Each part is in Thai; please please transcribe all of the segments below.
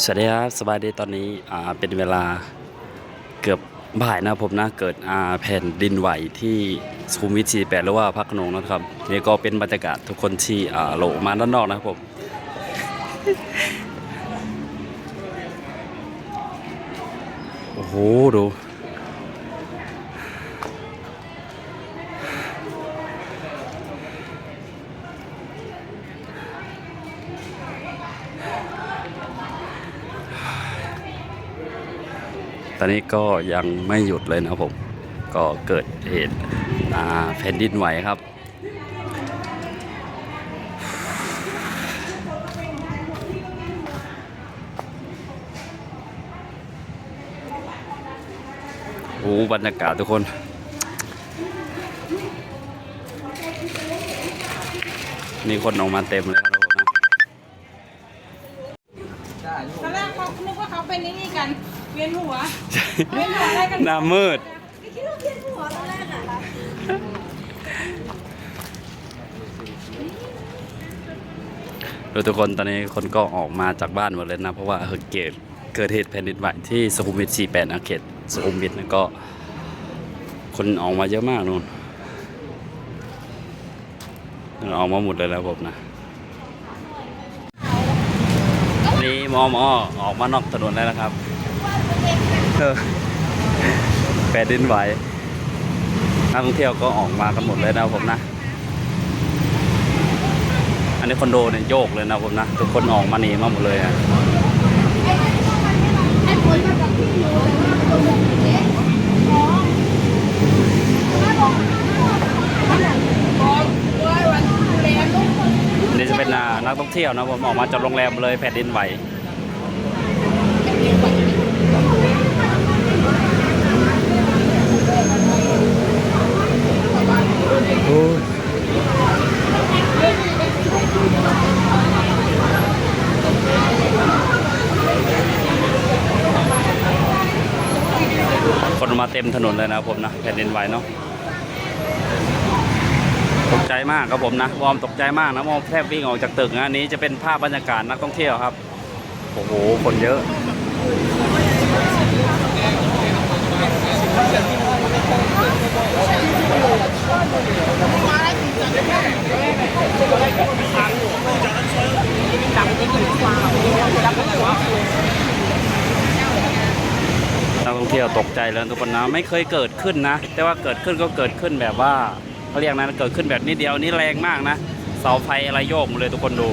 สวัสดีครับสบายดีตอนนี้อ่าเป็นเวลาเกือบบ่ายนะผมนะเกิดอ่าแผ่นดินไหวที่สุขุมวิท48หรือว่าพักขนงนะครับนี่ก็เป็นบรรยากาศทุกคนที่อ่าโหลมาด้านนอกนะครับผมโอ้โหดู อนนี้ก็ยังไม่หยุดเลยนะผม ก็เกิดเหตุแผ่นดินไหวครับ โอ้บรรยากาศทุกคนมีคนออกมาเต็มเลยครับผมนะตอนแรกเขานึกว่าเขาเป็นนี่กัน เวียนหัวเวียนหัวอะไรกันหน้ามืด ไม่คิดว่าเวียนหัวตอนแรกอะดูทุกคนตอนนี้คนก็ออกมาจากบ้านหมดเลยนะ เพราะว่าเกิดเกิดเหตุแผ่นดินไหวที่สุขุมวิท 48นะเขตสุขุมวิทนะก็ คนออกมาเยอะมากนู่นออกมาหมดเลยแล้วผมนะนี่มอมอออกมานอกถนนแล้วนะครับเออ แผ่นดินไหวนักท่องเที่ยวก็ออกมากันหมดเลยนะผมนะ อันนี้คอนโดเนี่ยโยกเลยนะผมนะ ทุกคนออกมาหนีมาหมดเลยอะนี่จะเป็นนักท่องเที่ยวนะผมออกมาจากโรงแรมเลยแผ่นดินไหว โอ้คนมาเต็มถนนเลยนะผมนะแผ่นดินไหวเนาะตกใจมากครับผมนะวอมตกใจมากนะวอมแทบวิ่งออกจากตึกนะอันนี้จะเป็นภาพบรรยากาศนักท่องเที่ยวครับ โอ้โห คนเยอะ นักท่อง เที่ยวตกใจเลยทุกคนนะไม่เคยเกิดขึ้นนะ แต่ว่าเกิดขึ้นก็เกิดขึ้นแบบว่าเขาเรียกนะเกิดขึ้นแบบนี้เดียวนี่แรงมากนะเสาไฟอะไรโยกหมดเลยทุกคนดู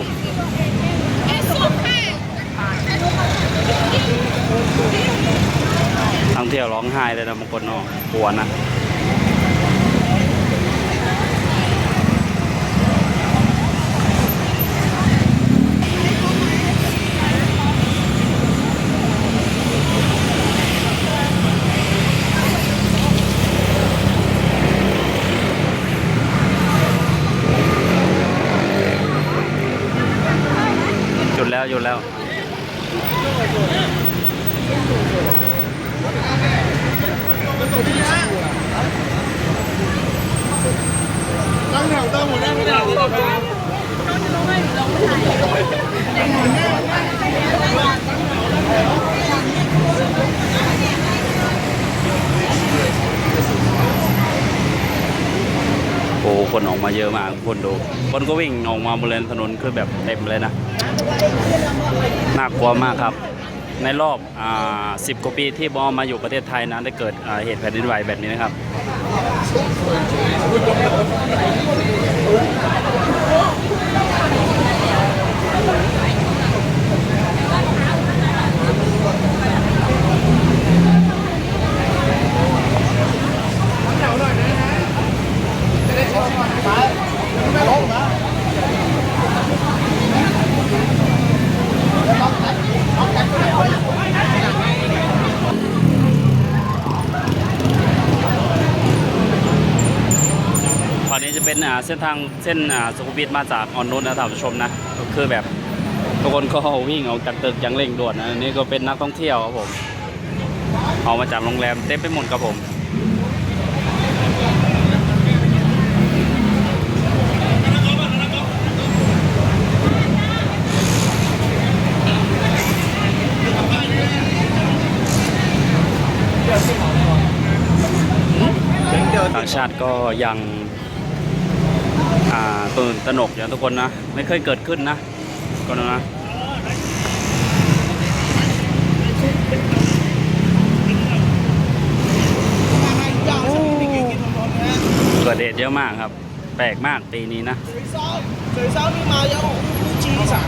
นักท่องเที่ยวร้องไห้เลยนะบางคนเนาะกลัวนะ แล้วหยุดแล้ว ตั้งแถวตั้งหัวหน้าไม่ได้เลย โอ้โห คนออกมาเยอะมากคนดูคนก็วิ่งออกมาบริเวณถนนคือแบบเต็มเลยนะน่ากลัวมากครับ ในรอบอ10กว่าปีที่บอมาอยู่ประเทศไทยนะได้เกิดเหตุแผ่นดินไหวแบบนี้นะครับ เส้นทางเส้นสุขุมวิทมาจากออนนุชนะท่านผู้ชมนะคือแบบทุกคนเขาวิ่งออกจากตึกอย่างเร่งด่วนนะนี่ก็เป็นนักท่องเที่ยวครับผมออกมาจากโรงแรมเต็มไปหมดครับผมต่างชาติก็ยัง ตื่นตระหนกอย่างทุกคนนะ ไม่เคยเกิดขึ้นนะก่อนนะเกิดเหตุเยอะมากครับ แปลกมากปีนี้นะสวยเศร้สวยเศร้นี่มาเยอะผู้ชี้สาม